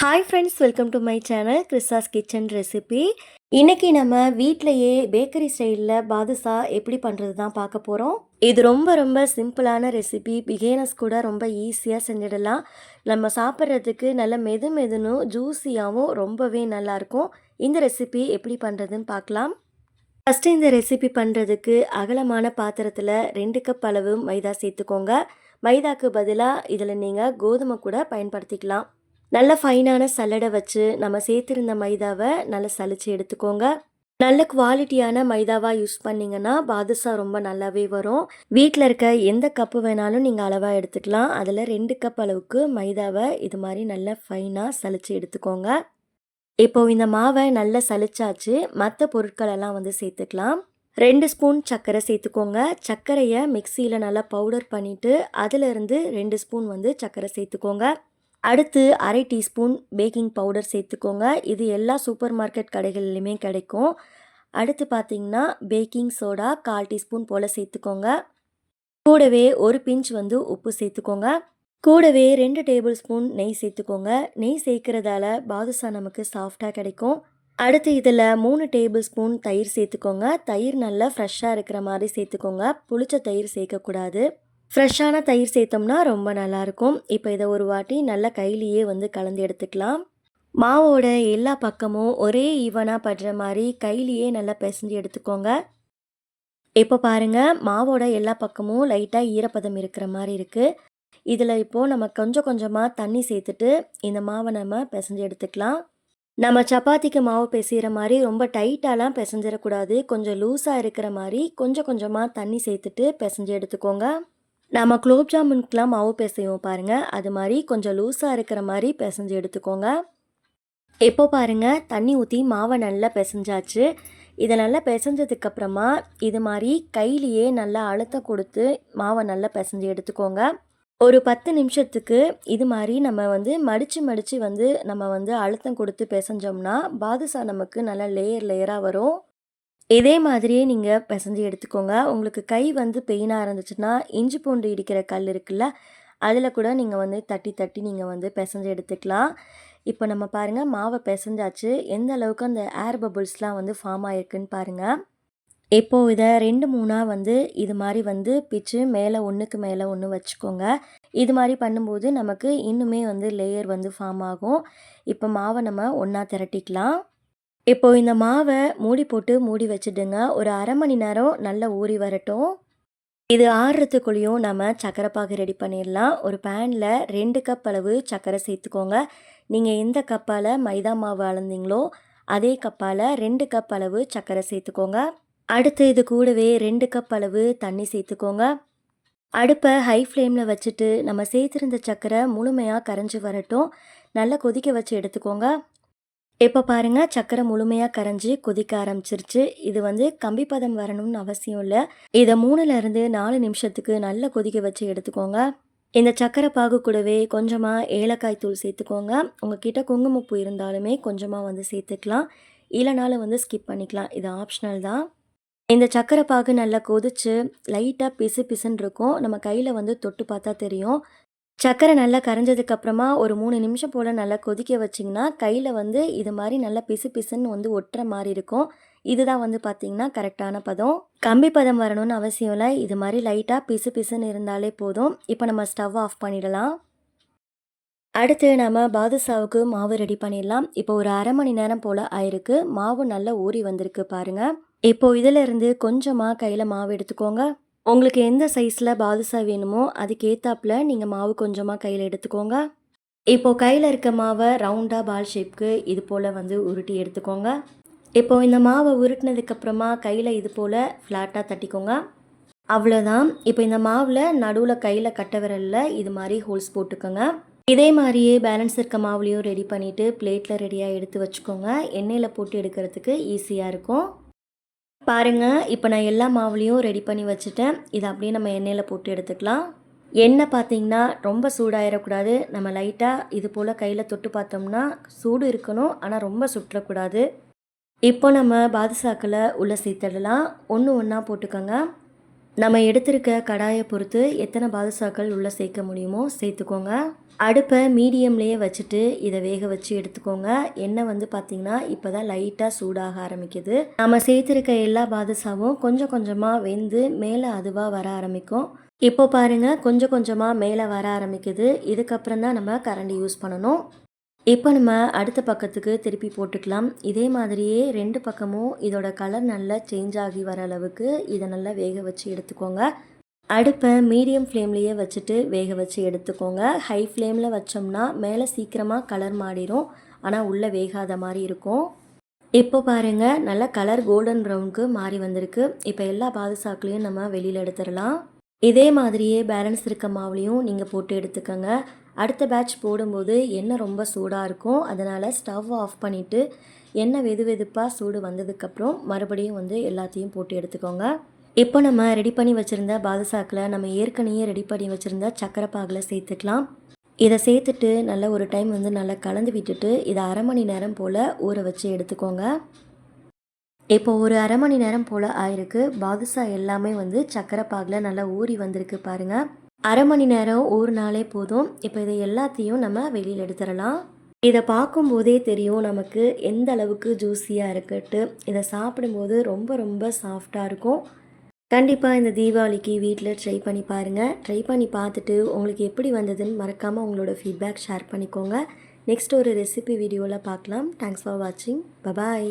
Hi friends welcome to my channel Christa's kitchen recipe இன்றைக்கி நம்ம வீட்டிலையே பேக்கரி ஸ்டைலில் பாதுஷா எப்படி பண்ணுறது தான் பார்க்க போகிறோம் இது ரொம்ப ரொம்ப சிம்பிளான ரெசிபி பிகேனஸ் கூட ரொம்ப ஈஸியாக செஞ்சிடலாம். நம்ம சாப்பிட்றதுக்கு நல்ல மெது மெதுனும் ஜூஸியாகவும் ரொம்பவே நல்லாயிருக்கும். இந்த ரெசிபி எப்படி பண்ணுறதுன்னு பார்க்கலாம். ஃபஸ்ட்டு இந்த ரெசிபி பண்ணுறதுக்கு அகலமான பாத்திரத்தில் ரெண்டு கப் அளவு மைதா சேர்த்துக்கோங்க. மைதாக்கு பதிலாக இதில் நீங்கள் கோதுமை கூட பயன்படுத்திக்கலாம். நல்ல ஃபைனான சல்லடை வச்சு நம்ம சேர்த்துருந்த மைதாவை நல்லா சலிச்சு எடுத்துக்கோங்க. நல்ல குவாலிட்டியான மைதாவாக யூஸ் பண்ணிங்கன்னா பாதுஷா ரொம்ப நல்லாவே வரும். வீட்டில் இருக்க எந்த கப்பு வேணாலும் நீங்கள் அளவாக எடுத்துக்கலாம். அதில் ரெண்டு கப் அளவுக்கு மைதாவை இது மாதிரி நல்லா ஃபைனாக சலிச்சு எடுத்துக்கோங்க. இப்போ இந்த மாவை நல்லா சலிச்சாச்சு மற்ற பொருட்களெல்லாம் வந்து சேர்த்துக்கலாம். ரெண்டு ஸ்பூன் சர்க்கரை சேர்த்துக்கோங்க. சர்க்கரையை மிக்சியில் நல்லா பவுடர் பண்ணிவிட்டு அதிலிருந்து ரெண்டு ஸ்பூன் வந்து சர்க்கரை சேர்த்துக்கோங்க. அடுத்து அரை டீஸ்பூன் பேக்கிங் பவுடர் சேர்த்துக்கோங்க. இது எல்லா சூப்பர் மார்க்கெட் கடைகள்லையுமே கிடைக்கும். அடுத்து பார்த்தீங்கன்னா பேக்கிங் சோடா கால் டீஸ்பூன் போல் சேர்த்துக்கோங்க. கூடவே ஒரு பிஞ்ச் வந்து உப்பு சேர்த்துக்கோங்க. கூடவே ரெண்டு டேபிள் ஸ்பூன் நெய் சேர்த்துக்கோங்க. நெய் சேர்க்கறதால பாதுஷா நமக்கு சாஃப்டாக கிடைக்கும். அடுத்து இதில் மூணு டேபிள் ஸ்பூன் தயிர் சேர்த்துக்கோங்க. தயிர் நல்லா ஃப்ரெஷ்ஷாக இருக்கிற மாதிரி சேர்த்துக்கோங்க. புளிச்ச தயிர் சேர்க்கக்கூடாது. ஃப்ரெஷ்ஷான தயிர் சேர்த்தோம்னா ரொம்ப நல்லாயிருக்கும். இப்போ இதை ஒரு வாட்டி நல்லா கையிலேயே வந்து கலந்து எடுத்துக்கலாம். மாவோட எல்லா பக்கமும் ஒரே ஈவனாக படுற மாதிரி கையிலேயே நல்லா பிசைஞ்சு எடுத்துக்கோங்க. இப்போ பாருங்கள் மாவோட எல்லா பக்கமும் லைட்டாக ஈரப்பதம் இருக்கிற மாதிரி இருக்குது இதில் இப்போது நம்ம கொஞ்சம் கொஞ்சமாக தண்ணி சேர்த்துட்டு இந்த மாவை நம்ம பிசைஞ்சு எடுத்துக்கலாம். நம்ம சப்பாத்திக்கு மாவு பிசைகிற மாதிரி ரொம்ப டைட்டாலாம் பிசைஞ்சிடக்கூடாது. கொஞ்சம் லூஸாக இருக்கிற மாதிரி கொஞ்சம் கொஞ்சமாக தண்ணி சேர்த்துட்டு பிசைஞ்சு எடுத்துக்கோங்க. நம்ம குலோப் ஜாமுனுக்குலாம் மாவு பிசைவோம் பாருங்கள் அது மாதிரி கொஞ்சம் லூஸாக இருக்கிற மாதிரி பிசைஞ்சு எடுத்துக்கோங்க. இப்போ பாருங்கள் தண்ணி ஊற்றி மாவை நல்லா பிசைஞ்சாச்சு. இதை நல்லா பிசைஞ்சதுக்கப்புறமா இது மாதிரி கையிலையே நல்லா அழுத்தம் கொடுத்து மாவை நல்லா பிசைஞ்சு எடுத்துக்கோங்க. ஒரு பத்து நிமிஷத்துக்கு இது மாதிரி நம்ம வந்து மடித்து மடித்து வந்து நம்ம வந்து அழுத்தம் கொடுத்து பிசைஞ்சோம்னா பாதுஷா நமக்கு நல்லா லேயர் லேயராக வரும். இதே மாதிரியே நீங்கள் பிசைஞ்சு எடுத்துக்கோங்க. உங்களுக்கு கை வந்து பெயினாக இருந்துச்சுன்னா இஞ்சி பூண்டு இடிக்கிற கல் இருக்குல்ல அதில் கூட நீங்கள் வந்து தட்டி தட்டி நீங்கள் வந்து பிசைஞ்சு எடுத்துக்கலாம். இப்போ நம்ம பாருங்கள் மாவை பிசைஞ்சாச்சு. எந்த அளவுக்கு அந்த ஏர் பபுள்ஸ்லாம் வந்து ஃபார்ம் ஆகிருக்குன்னு பாருங்கள் இப்போது இதை ரெண்டு மூணாக வந்து இது மாதிரி வந்து பிச்சு மேலே ஒன்றுக்கு மேலே ஒன்று வச்சுக்கோங்க. இது மாதிரி பண்ணும்போது நமக்கு இன்னுமே வந்து லேயர் வந்து ஃபார்ம் ஆகும். இப்போ மாவை நம்ம ஒன்றா திரட்டிக்கலாம். இப்போ இந்த மாவை மூடி போட்டு மூடி வச்சுடுங்க ஒரு அரை மணி நேரம் நல்லா ஊறி வரட்டும். இது ஆறுறதுக்குள்ளேயும் நம்ம சக்கரை பாகு ரெடி பண்ணிடலாம். ஒரு பேனில் ரெண்டு கப் அளவு சக்கரை சேர்த்துக்கோங்க. நீங்கள் எந்த கப்பால் மைதா மாவு அளந்தீங்களோ அதே கப்பால் ரெண்டு கப் அளவு சக்கரை சேர்த்துக்கோங்க. அடுத்து இது கூடவே ரெண்டு கப் அளவு தண்ணி சேர்த்துக்கோங்க. அடுப்பை ஹை ஃப்ளேமில் வச்சுட்டு நம்ம சேர்த்துருந்த சக்கரை முழுமையாக கரைஞ்சி வரட்டும். நல்லா கொதிக்க வச்சு எடுத்துக்கோங்க. இப்போ பாருங்கள் சக்கரை முழுமையாக கரைஞ்சி கொதிக்க ஆரம்பிச்சிருச்சு. இது வந்து கம்பி பதம் வரணும்னு அவசியம் இல்லை. இதை மூணுலேருந்து நாலு நிமிஷத்துக்கு நல்லா கொதிக்க வச்சு எடுத்துக்கோங்க. இந்த சக்கரை பாகு கூடவே கொஞ்சமாக ஏலக்காய் தூள் சேர்த்துக்கோங்க. உங்ககிட்ட குங்குமப்பூ இருந்தாலுமே கொஞ்சமாக வந்து சேர்த்துக்கலாம். இல்லைனாலும் வந்து ஸ்கிப் பண்ணிக்கலாம். இது ஆப்ஷனல் தான். இந்த சக்கரை பாகு நல்லா கொதிச்சு லைட்டாக பிசு பிசுன்னு இருக்கும். நம்ம கையில் வந்து தொட்டு பார்த்தா தெரியும். சர்க்கரை நல்லா கரைஞ்சதுக்கப்புறமா ஒரு மூணு நிமிஷம் போல் நல்லா கொதிக்க வச்சிங்கன்னா கையில் வந்து இது மாதிரி நல்லா பிசு பிசுன்னு வந்து ஒட்டுற மாதிரி இருக்கும். இதுதான் வந்து பார்த்திங்கன்னா கரெக்டான பதம். கம்பி பதம் வரணும்னு அவசியம் இல்லை. இது மாதிரி லைட்டாக பிசு பிசுன்னு இருந்தாலே போதும். இப்போ நம்ம ஸ்டவ் ஆஃப் பண்ணிடலாம். அடுத்து நம்ம பாதுஷாவுக்கு மாவு ரெடி பண்ணிடலாம். இப்போ ஒரு அரை மணி நேரம் போல் ஆயிருக்கு. மாவு நல்லா ஊறி வந்திருக்கு பாருங்கள் இப்போ இதிலிருந்து கொஞ்சமாக கையில் மாவு எடுத்துக்கோங்க. உங்களுக்கு எந்த சைஸில் பாதுஷா வேணுமோ அதுக்கேற்றாப்புல நீங்கள் மாவு கொஞ்சமாக கையில் எடுத்துக்கோங்க. இப்போது கையில் இருக்க மாவை ரவுண்டாக பால் ஷேப்க்கு இது போல் வந்து உருட்டி எடுத்துக்கோங்க. இப்போது இந்த மாவை உருட்டினதுக்கப்புறமா கையில் இது போல் ஃப்ளாட்டாக தட்டிக்கோங்க. அவ்வளோதான் இப்போ இந்த மாவில் நடுவில் கையில் கட்ட விரலில் இது மாதிரி ஹோல்ஸ் போட்டுக்கோங்க. இதே மாதிரியே பேலன்ஸ் இருக்க மாவுலேயும் ரெடி பண்ணிவிட்டு பிளேட்டில் ரெடியாக எடுத்து வச்சுக்கோங்க. எண்ணெயில் போட்டு எடுக்கிறதுக்கு ஈஸியாக இருக்கும். பாருங்கள் இப்போ நான் எல்லா மாவுலேயும் ரெடி பண்ணி வச்சுட்டேன். இதை அப்படியே நம்ம எண்ணெயில் போட்டு எடுத்துக்கலாம். எண்ணெய் பார்த்திங்கன்னா ரொம்ப சூடாயிடக்கூடாது நம்ம லைட்டாக இது போல் கையில் தொட்டு பார்த்தோம்னா சூடு இருக்கணும். ஆனால் ரொம்ப சுற்றக்கூடாது. இப்போ நம்ம பாதுஷாக்களை உள்ளே சேர்த்துடலாம். ஒன்று ஒன்றா போட்டுக்கோங்க. நம்ம எடுத்திருக்க கடாயை பொறுத்து எத்தனை பாதுஷாக்கள் உள்ளே சேர்க்க முடியுமோ சேர்த்துக்கோங்க. அடுப்பை மீடியம்லேயே வச்சுட்டு இதை வேக வச்சு எடுத்துக்கோங்க. எண்ணெய் வந்து பார்த்திங்கன்னா இப்போ தான் லைட்டாக சூடாக ஆரம்பிக்குது. நம்ம சேர்த்துருக்க எல்லா பாதுஷாவும் கொஞ்சம் கொஞ்சமாக வெந்து மேலே அதுவாக வர ஆரம்பிக்கும். இப்போ பாருங்கள் கொஞ்சம் கொஞ்சமாக மேலே வர ஆரம்பிக்குது. இதுக்கப்புறம் தான் நம்ம கரண்டி யூஸ் பண்ணணும். இப்போ நம்ம அடுத்த பக்கத்துக்கு திருப்பி போட்டுக்கலாம். இதே மாதிரியே ரெண்டு பக்கமும் இதோட கலர் நல்லா சேஞ்ச் ஆகி வர அளவுக்கு இதை நல்லா வேக வச்சு எடுத்துக்கோங்க. அடுப்பை மீடியம் ஃப்ளேம்லேயே வச்சுட்டு வேக வச்சு எடுத்துக்கோங்க. ஹை ஃப்ளேமில் வச்சோம்னா மேலே சீக்கிரமாக கலர் மாறிடும் ஆனால் உள்ளே வேகாத மாதிரி இருக்கும். இப்போ பாருங்க நல்ல கலர் கோல்டன் ப்ரௌனுக்கு மாறி வந்திருக்கு. இப்போ எல்லா பாதுசாக்களையும் நம்ம வெளியில் எடுத்துடலாம். இதே மாதிரியே பேலன்ஸ் இருக்க மாவுலையும் நீங்கள் போட்டு எடுத்துக்கோங்க. அடுத்த பேட்ச் போடும்போது எண்ணெய் ரொம்ப சூடாக இருக்கும். அதனால் ஸ்டவ் ஆஃப் பண்ணிவிட்டு எண்ணெய் வெது வெதுப்பாக சூடு வந்ததுக்கப்புறம் மறுபடியும் வந்து எல்லாத்தையும் போட்டு எடுத்துக்கோங்க. இப்போ நம்ம ரெடி பண்ணி வச்சுருந்த பாதுசாக்கில் நம்ம ஏற்கனவே ரெடி பண்ணி வச்சுருந்த சக்கரை பாகில் சேர்த்துக்கலாம். இதை சேர்த்துட்டு நல்லா ஒரு டைம் வந்து நல்லா கலந்து விட்டுட்டு இதை அரை மணி நேரம் போல் ஊற வச்சு எடுத்துக்கோங்க. இப்போ ஒரு அரை மணி நேரம் போல் ஆயிருக்கு. பாதுஷா எல்லாமே வந்து சக்கரை பாகில் நல்லா ஊறி வந்திருக்கு பாருங்கள் அரை மணி நேரம் ஊறினாலே போதும். இப்போ இதை எல்லாத்தையும் நம்ம வெளியில் எடுத்துடலாம். இதை பார்க்கும்போதே தெரியும் நமக்கு எந்த அளவுக்கு ஜூஸியாக இருக்குட்டு இதை சாப்பிடும்போது ரொம்ப ரொம்ப சாஃப்டாக இருக்கும். கண்டிப்பாக இந்த தீபாவளிக்கு வீட்டில் ட்ரை பண்ணி பாருங்கள் ட்ரை பண்ணி பார்த்துட்டு உங்களுக்கு எப்படி வந்ததுன்னு மறக்காமல் உங்களோட ஃபீட்பேக் ஷேர் பண்ணிக்கோங்க. நெக்ஸ்ட் ஒரு ரெசிபி வீடியோவில் பார்க்கலாம். தேங்க்ஸ் ஃபார் வாட்சிங் பபாய்